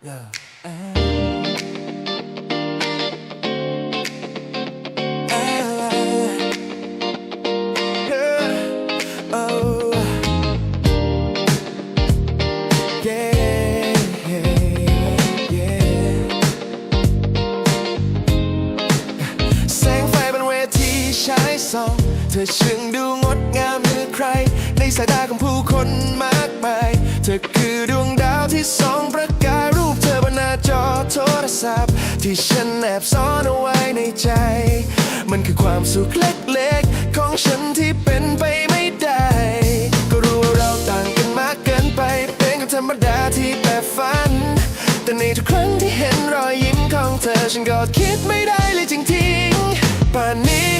สงไฟบนเวทีฉายส่องเธอช่างดูงดงามเหนือใคร ในสายตาของผู้คนมากมาย เธอคือดวงดาวที่สองประ ศัพท์ ที่ฉันแอบซ่อนเอาไว้ในใจ มันคือความสุขเล็กๆ ของฉันที่เป็นไปไม่ได้ ก็รู้ว่าเราต่างกันมากเกินไป เป็นคนธรรมดาที่แปบฝัน แต่ในทุกครั้งที่เห็นรอยยิ้มของเธอ ฉันก็คิดไม่ได้เลยจริงๆป่านนี้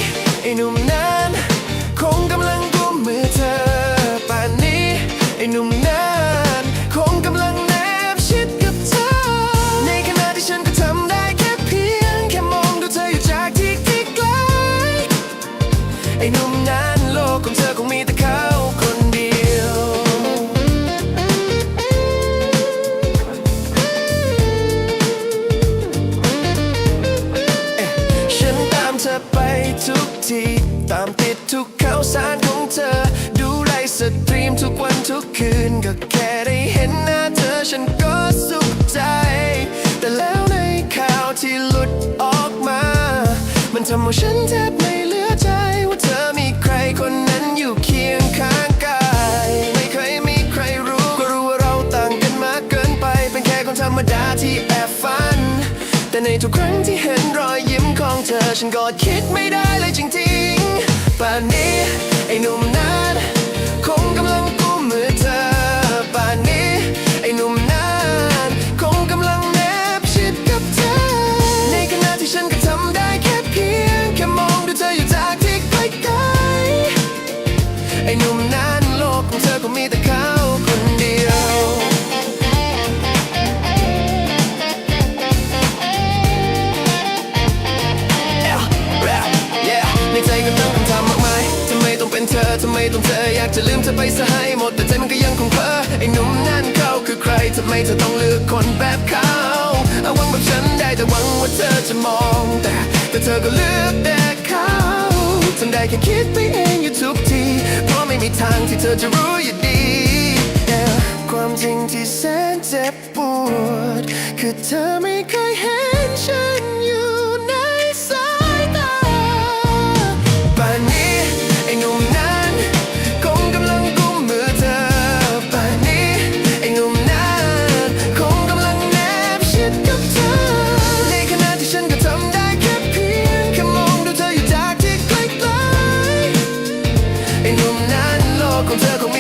ที ตามติดทุกข่าวสารของเธอ ดูไลฟ์สตรีมทุกวันทุกคืน ก็แค่ได้เห็นหน้าเธอฉันก็สุขใจ แต่แล้วในข่าวที่หลุดออกมา มันทำให้ฉันแทบไม่เหลือใจว่าเธอมีใครคนนั้นอยู่เคียงข้างกาย ไม่เคยมีใครรู้ก็รู้ว่าเราต่างกันมากเกินไป เป็นแค่คนธรรมดาที่แอบฝัน แต่ในทุกครั้งที่เห็นรอยยิ้มของเธอ ฉันก็คิดไม่ได้เลยจริงๆ ก็มีแต่เขาคนเดียว Yeah ในใจก็ตั้งคำถามมากมายทำไมต้องเป็นเธอทำไมต้องเธออยากจะลืมเธอไปซะให้หมด แต่ใจมันก็ยังคงเพ้อไอ้หนุ่มนั่นเขาคือใครทำไมเธอต้องเลือกคนแบบเขาเอาหวังแบบฉันได้แต่หวังว่าเธอจะมองแต่แต่เธอก็เลือกแต่เขาทำได้แค่คิดไปเองอยู่ทุกที เพราะไม่มีทางที่เธอจะรู้ เธอไม่เคยเห็นฉันอยู่ในสายตาป่านนี้ไอ้หนุ่มนั้นคงกำลังกุมมือเธอป่านนี้ไอ้หนุ่มนั้นคงกำลังแนบชิดกับเธอ ในขณะที่ฉันก็ทำได้แค่เพียงแค่มองดูเธออยู่จากที่ไกลๆไอ้หนุ่มนั้นโลกของเธอคง